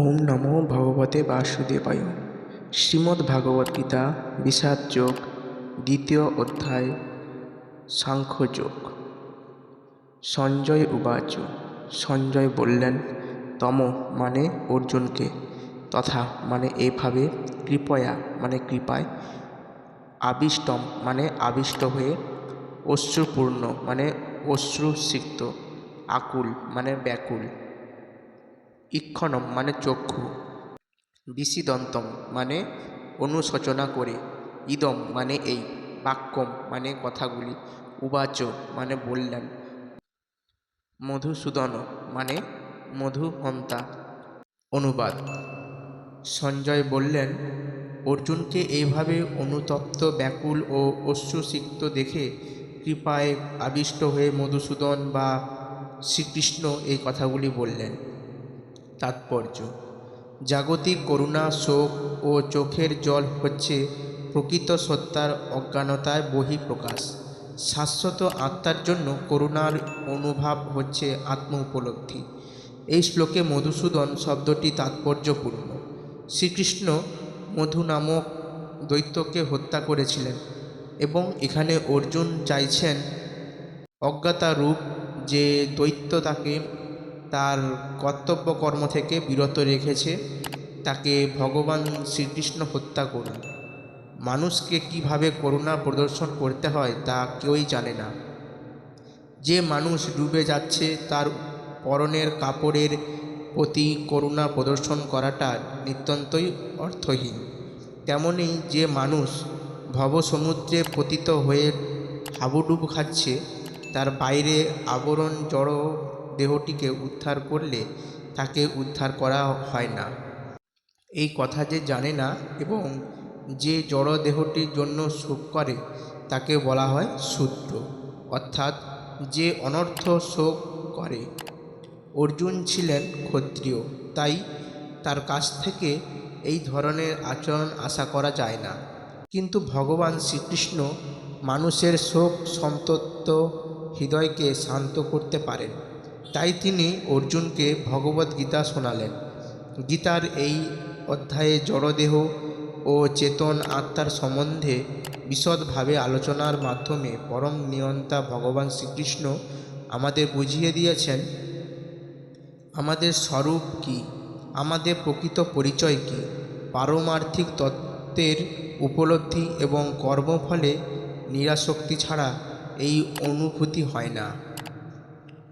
ওম নমো ভগবতে বাসুদেবায়। শ্রীমদ্ ভাগবত গীতা বিষাদ যোগ দ্বিতীয় অধ্যায়, সাংখ্যযোগ। সঞ্জয় উবাচ, সঞ্জয় বললেন, তম মানে অর্জুনকে, তথা মানে এভাবে কৃপয়া মানে কৃপায়, আবিষ্টম মানে আবিষ্ট হয়ে, অশ্রুপূর্ণ মানে অশ্রুসিক্ত, আকুল মানে ব্যাকুল। ইক্ষণম মানে চক্ষু। বিসিদন্তম মানে অনুশোচনা করে। ইদম মানে এই, বাক্যম মানে কথাগুলি। উবাচ মানে বললেন। মধুসূদন মানে মধুহন্তা। অনুবাদ। সঞ্জয় বললেন, অর্জুনকে এইভাবে অনুতপ্ত, ব্যাকুল ও অশ্রুসিক্ত দেখে কৃপায় আবিষ্ট হয়ে মধুসূদন বা শ্রীকৃষ্ণ এই কথাগুলি বললেন। তাৎপর্য। জাগতিক করুণা, শোক ও চোখের জল হচ্ছে প্রকৃত সত্তার অজ্ঞানতায় বহিঃপ্রকাশ। শাশ্বত আত্মার জন্য করুণার অনুভাব হচ্ছে আত্ম উপলব্ধি এই শ্লোকে মধুসূদন শব্দটি তাৎপর্যপূর্ণ। শ্রীকৃষ্ণ মধু নামক দৈত্যকে হত্যা করেছিলেন এবং এখানে অর্জুন চাইছেন অজ্ঞাতা রূপ যে দৈত্য তাকে তার কর্তব্য কর্ম থেকে বিরত রেখেছে। তাকে ভগবান শ্রীকৃষ্ণ হত্যা করুন। মানুষকে কীভাবে করুণা প্রদর্শন করতে হয় তা কেউই জানে না। যে মানুষ ডুবে যাচ্ছে তার পরনের কাপড়ের প্রতি করুণা প্রদর্শন করাটা নিত্যন্তই অর্থহীন। তেমনি যে মানুষ ভবসমুদ্রে পতিত হয়ে হাবুডুবু খাচ্ছে, তার বাইরে আবরণ জড় দেহটিকে উদ্ধার করলে তাকে উদ্ধার করা হয় না। এই কথা যে জানে না এবং যে জড় দেহটির জন্য শোক করে, তাকে বলা হয় শূদ্র। অর্থাৎ যে অনর্থ শোক করে। অর্জুন ছিলেন ক্ষত্রিয়, তাই তার কাছ থেকে এই ধরনের আচরণ আশা করা যায় না। কিন্তু ভগবান শ্রীকৃষ্ণ মানুষের শোক, সন্তপ্ত হৃদয়কে শান্ত করতে পারেন। তাই তিনি অর্জুনকে ভগবত গীতা শোনালেন। গীতার এই অধ্যায়ে জড়দেহ ও চেতন আত্মার সম্বন্ধে বিশদভাবে আলোচনার মাধ্যমে পরম নিয়ন্তা ভগবান শ্রীকৃষ্ণ আমাদের বুঝিয়ে দিয়েছেন, আমাদের স্বরূপ কি? আমাদের প্রকৃত পরিচয় কি? পারমার্থিক তত্ত্বের উপলব্ধি এবং কর্মফলে নিরাশক্তি ছাড়া এই অনুভূতি হয় না।